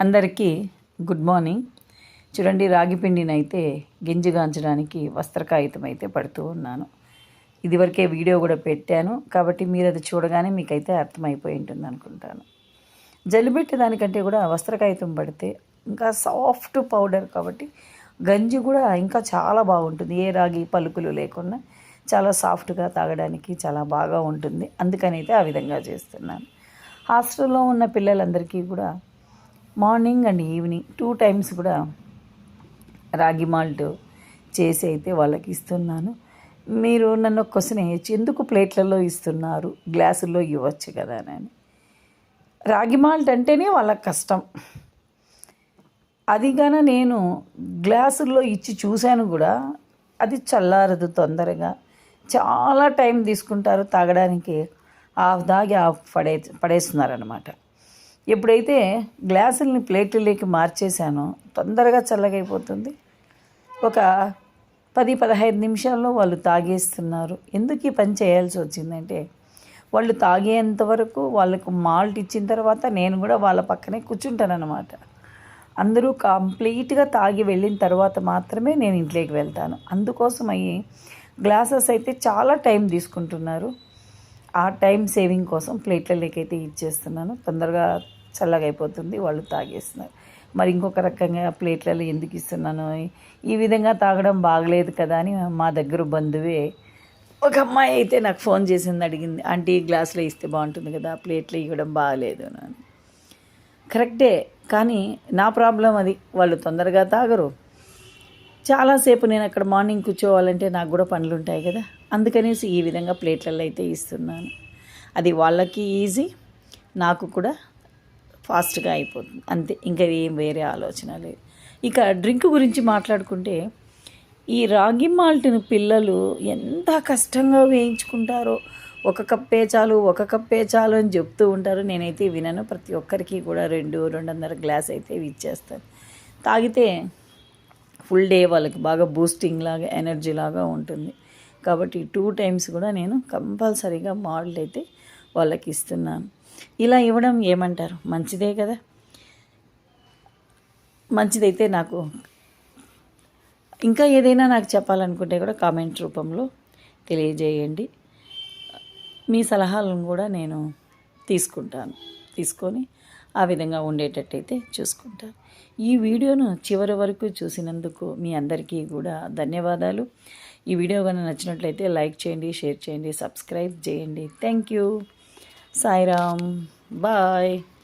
అందరికీ good morning. చూడండి రాగి పిండిని అయితే గింజగాంచడానికి వస్త్రకాగితం అయితే పడుతూ ఉన్నాను. ఇదివరకే వీడియో కూడా పెట్టాను. కాబట్టి మీరు అది చూడగానే మీకైతే అర్థమైపోయి ఉంటుంది అనుకుంటాను. జల్లిబెట్టే దానికంటే కూడా వస్త్రకాగితం పడితే ఇంకా సాఫ్ట్ పౌడర్ కాబట్టి గంజి కూడా ఇంకా చాలా బాగుంటుంది. ఏ రాగి పలుకులు లేకుండా చాలా సాఫ్ట్గా తాగడానికి చాలా బాగా ఉంటుంది. అందుకని అయితే ఆ విధంగా చేస్తున్నాను. హాస్టల్లో ఉన్న పిల్లలందరికీ కూడా morning and evening two times కూడా రాగి మాల్ట్ చేసి అయితే వాళ్ళకి ఇస్తున్నాను. మీరు నన్ను ఒక క్వశ్చన్ వేయచ్చు. ఎందుకు ప్లేట్లలో ఇస్తున్నారు? గ్లాసుల్లో ఇవ్వచ్చు కదా అని. రాగి మాల్ట్ అంటేనే వాళ్ళకి కష్టం. అదిగాన నేను గ్లాసుల్లో ఇచ్చి చూశాను కూడా. అది చల్లారదు తొందరగా. చాలా టైం తీసుకుంటారు తాగడానికి. ఆఫ్ దాగి ఆఫ్ పడే పడేస్తున్నారనమాట ఎప్పుడైతే గ్లాసుల్ని ప్లేట్లలోకి మార్చేశానో తొందరగా చల్లగైపోతుంది. ఒక పది పదహైదు నిమిషాల్లో వాళ్ళు తాగేస్తున్నారు. ఎందుకు ఈ పని చేయాల్సి వచ్చిందంటే వాళ్ళు తాగేంత వరకు వాళ్ళకు మాల్ట్ ఇచ్చిన తర్వాత నేను కూడా వాళ్ళ పక్కనే కూర్చుంటానన్నమాట. అందరూ కంప్లీట్గా తాగి వెళ్ళిన తర్వాత మాత్రమే నేను ఇంట్లోకి వెళ్తాను. అందుకోసం అయ్యి గ్లాసెస్ అయితే చాలా టైం తీసుకుంటున్నారు. ఆ టైం సేవింగ్ కోసం ప్లేట్లలోకి అయితే ఇచ్చేస్తున్నాను. తొందరగా చల్లగా అయిపోతుంది వాళ్ళు తాగేస్తున్నారు. మరి ఇంకొక రకంగా ప్లేట్లలో ఎందుకు ఇస్తున్నాను? ఈ విధంగా తాగడం బాగలేదు కదా అని మా దగ్గర బంధువే ఒక అమ్మాయి అయితే నాకు ఫోన్ చేసింది అడిగింది ఆంటీ గ్లాసులో ఇస్తే బాగుంటుంది కదా ప్లేట్లో ఇవ్వడం బాగలేదు అని కరెక్టే కానీ నా ప్రాబ్లం అది వాళ్ళు తొందరగా తాగరు. చాలాసేపు నేను అక్కడ మార్నింగ్ కూర్చోవాలంటే నాకు కూడా పనులు ఉంటాయి కదా అందుకనేసి ఈ విధంగా ప్లేట్లలో అయితే ఇస్తున్నాను. అది వాళ్ళకి ఈజీ నాకు కూడా ఫాస్ట్గా అయిపోతుంది. అంతే ఇంకా ఏం వేరే ఆలోచన లేదు. ఇక డ్రింక్ గురించి మాట్లాడుకుంటే ఈ రాగి మాల్ట్ని పిల్లలు ఎంత కష్టంగా వేయించుకుంటారో ఒక కప్పే చాలు ఒక కప్పే చాలు అని చెప్తూ ఉంటారు. నేనైతే వినను ప్రతి ఒక్కరికి కూడా రెండు రెండున్నర గ్లాస్ అయితే ఇచ్చేస్తాను. తాగితే ఫుల్ డే వాళ్ళకి బాగా బూస్టింగ్ లాగా ఎనర్జీ లాగా ఉంటుంది. కాబట్టి టూ టైమ్స్ కూడా నేను కంపల్సరీగా మాల్ట్ అయితే వాళ్ళకి ఇస్తున్నాను ఇలా ఇవ్వడం ఏమంటారు? మంచిదే కదా? మంచిదైతే నాకు ఇంకా ఏదైనా నాకు చెప్పాలనుకుంటే కూడా కామెంట్ రూపంలో తెలియజేయండి. మీ సలహాలను కూడా నేను తీసుకుంటాను. తీసుకొని ఆ విధంగా ఉండేటట్టయితే చూసుకుంటాను. ఈ వీడియోను చివరి వరకు చూసినందుకు మీ అందరికీ కూడా ధన్యవాదాలు. ఈ వీడియో కనుక నచ్చినట్లయితే లైక్ చేయండి షేర్ చేయండి సబ్స్క్రైబ్ చేయండి. Thank you. sa item. Um, bye!